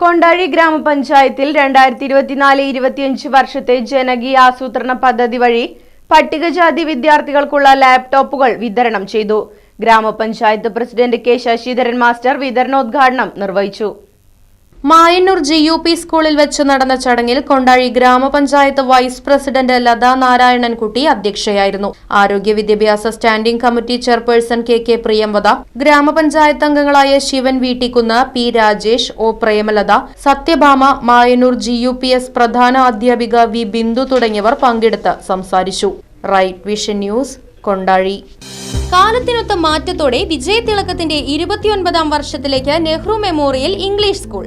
Kondazhy ഗ്രാമപഞ്ചായത്തിൽ രണ്ടായിരത്തി ഇരുപത്തിനാല് ഇരുപത്തിയഞ്ച് വർഷത്തെ ജനകീയ ആസൂത്രണ പദ്ധതി വഴി പട്ടികജാതി വിദ്യാർത്ഥികൾക്കുള്ള ലാപ്ടോപ്പുകൾ വിതരണം ചെയ്തു. ഗ്രാമപഞ്ചായത്ത് പ്രസിഡന്റ് കെ ശശിധരൻ മാസ്റ്റർ വിതരണോദ്ഘാടനം നിർവഹിച്ചു. മായന്നൂർ ജി യു പി സ്കൂളിൽ വെച്ച് നടന്ന ചടങ്ങിൽ കൊണ്ടാഴി ഗ്രാമപഞ്ചായത്ത് വൈസ് പ്രസിഡന്റ് ലതാ നാരായണൻകുട്ടി അധ്യക്ഷയായിരുന്നു. ആരോഗ്യ വിദ്യാഭ്യാസ standing committee chairperson K K Priyamvada ഗ്രാമപഞ്ചായത്ത് അംഗങ്ങളായ Sivan Veettikkunnu P Rajesh O Premalatha Sathyabhama Mayannur G U P S പ്രധാന അധ്യാപിക വി ബിന്ദു തുടങ്ങിയവർ പങ്കെടുത്ത് സംസാരിച്ചു. Right vision news Kondazhy. കാലത്തിനൊത്ത മാറ്റത്തോടെ വിജയതിളക്കത്തിന്റെ ഇരുപത്തിയൊൻപതാം വർഷത്തിലേക്ക് നെഹ്റു മെമ്മോറിയൽ ഇംഗ്ലീഷ് സ്കൂൾ.